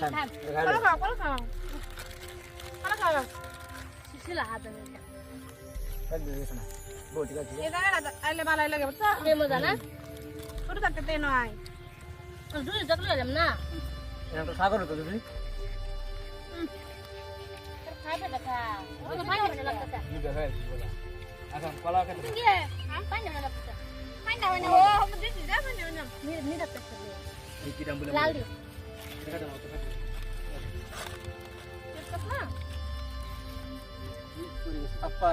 কলা খাও কলা খাও। কলা খাও শিলা হাতে দেখা। ওই তো পানি না লাগতেছে। কি রে? পানি হয় লাল দিও আপা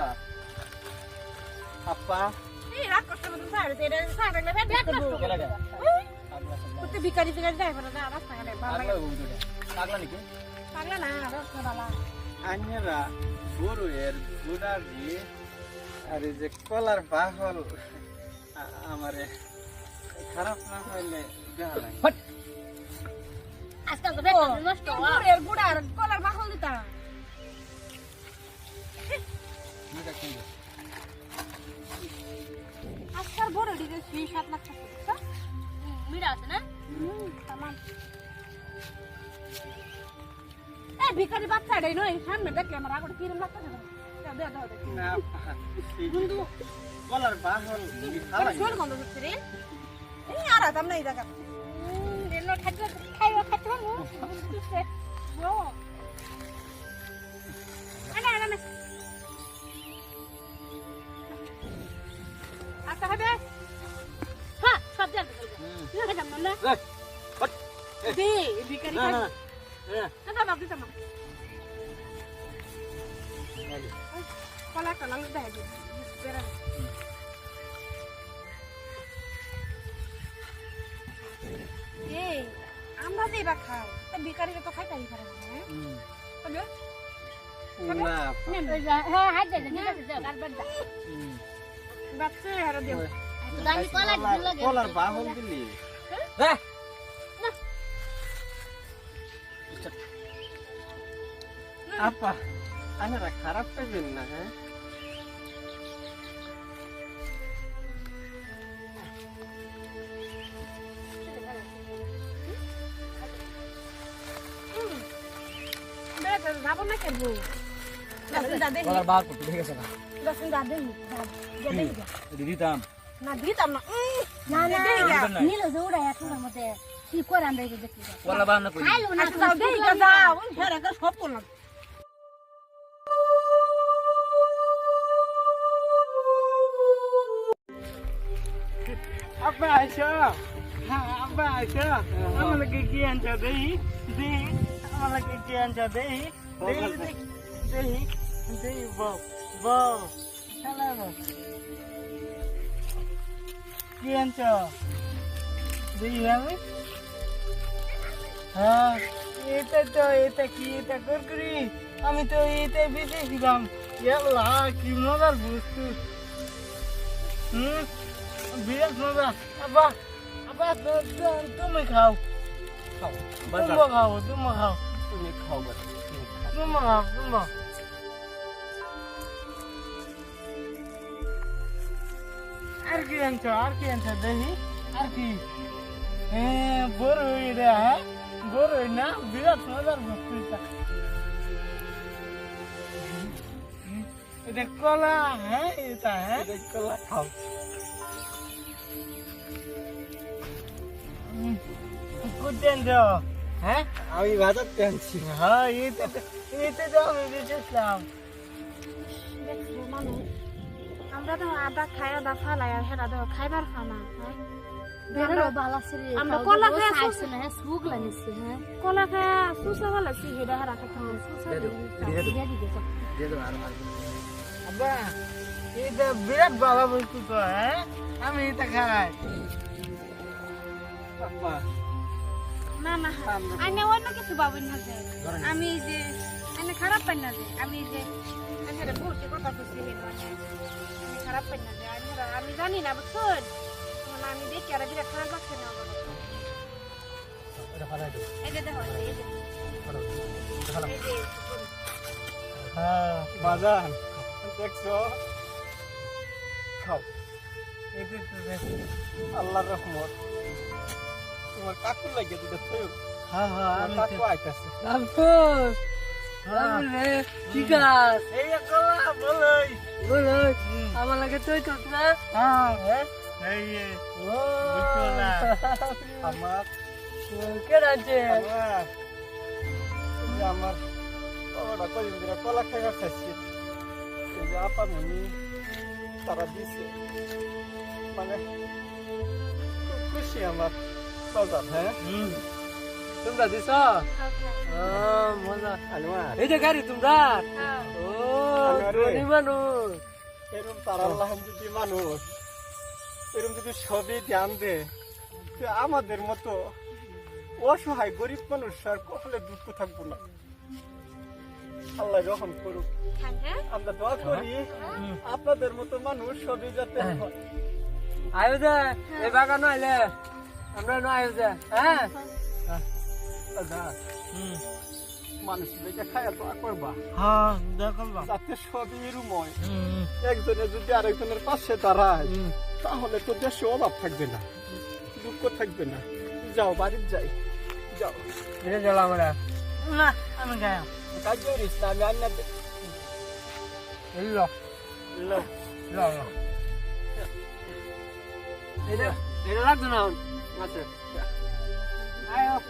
আপা এই রাগ করতে মতো ফেট ফেট করব বিকারি ফিকারি যাই পড়া না। রাস্তা গেলে ভালো লাগে। পাগলা না রাস্তা ভালো। আন্যরা গরু এর গুড়া দিয়ে আর এই যে কলার বাহল আমারে খারাপ না হইলে দেখা লাগে। আজকাল তো বেটা নষ্ট হওয়া গুড়ের গুড়ার কলার বাহল দিতা আজকাল বড় ডিজে ছয় সাত লাখ টাকা? মিরা আছে না হুম, তামাম। এই ভিখারি বাচ্চাটাই নয় সামনে দেখলে আমার আগর কিরম না? দাও, দাও। না যে কলার বাহল খাওয়াই শোন গন্ধ হচ্ছে রে এই আর আদাম নাই জায়গা কলা লাল দেখা দিই যে এবার খাই তা ভিখারিকে তো খাইতে পারে না হ্যাঁ? হ্যাঁ আপা আনারা খারাপ পাইবেন না হ্যাঁ? যাব না কেন? কলার বাহার করতে ঠিক আছে না? দর্শন দা দেই দা দেই দিতাম না দিতাম না না না নীল জোড়া এখন মতে কি করে আমরা দেখি? কলার বাহার না করি। খাইলো না দেই গা যাও রে সব করলাম। আব্বা আইসো। হ্যাঁ আব্বা আইসো। আমার কি আনছো দেই দেই আমার কি আনছো দেই দেই দেই দেই বউ বউ হ্যালো কি আনছো দেই আমি হ্যাঁ এটা তো এটা কি এটা কুরকুরি আমি তো এটা বেঁচেছিলাম ইয়াল্লা কি মজার বস্তু হুম বিরাট মজা আব্বা আব্বা তো- তো- তুমি খাও খাও তুমি খাও তুমি খাও তুমি খাও খাও তুমি আর কি আনছো আর কি আনছো দেখি আর কি হ্যাঁ বড়ই রে হ্যাঁ বড়ই না বিরাট মজার বস্তু এটা কলা হ্যাঁ এটা হ্যাঁ কলা খাও কুটেন দাও হ্যাঁ? আমি বাজার আনছি হ্যাঁ এতে তো- এতে তো আমি বেঁচেছিলাম। আমরা তো আদা খাই আদা ফালাই আর হেরা দেওয়া খাইবার খানা হ্যাঁ? আমরা কলা খাই খাইছে না হ্যাঁ সুগ লাগিছে হ্যাঁ? কলা খাই সুসা ভালো সি হেরা হেরা খাইতে সুসা দিয়ে দিয়ে দিয়ে দেবো আর আর আব্বা এটা বিরাট ভালো বস্তু তো হ্যাঁ? আমি এটা খাই। না না আইনে অন্য কিছু পাবেন না যে। আমি যে আইনে খারাপ পাই না যে আমি যে কথা কইছি মানে আমি খারাপ পাই না যে আমি জানি না বুঝছেন মানে আমি দেখি আর বিরাট খারাপ লাগছে না আমার। হ্যাঁ বাজার দেখছ? খাও। দেখ রহমত। তোমার কাকুর লাগে দুটো থয়ো হ্যাঁ হ্যাঁ আমি কাকু আইতাছে। এই একলা বলই। বলো আমার লাগে তুই তো না। হ্যাঁ এই ও। আমার কে আছে আমার কলা এই যে আপা মনি তারা দিছে। মানে খুশি আমার। হ্যাঁ? তোমরা দিছ? ও মজা। এই যে গাড়ি তোমরা? হ্যাঁ। ও মানুষ। এরম তার আল্লাহ যদি মানুষ এরম যদি সবই ধ্যান দে আমাদের মতো অসহায় গরিব মানুষ আর কখনো দুঃখ থাকব না। আল্লাহ রহম করুক। আমরা দোয়া করি আপনাদের মতো মানুষ সবই যাতে হয়। এ বাগান আইলে। আমরা না যে হ্যাঁ? দাদা মানুষ দেখে খায়া দোয়া করবা? হ্যাঁ দেখো যাতে সবই এরম হয় একজনে যদি আরেকজনের পাশে দাঁড়ায় তাহলে তো দেশে অভাব থাকবে না দুঃখ থাকবে না। যাও বাড়ির যাই। যাও। এটা চলো আমরা। না আমি গায়া কাজ করিস না আমি আন্না এলো লো। লো। এটা এটা লাগতো না? 好吃加油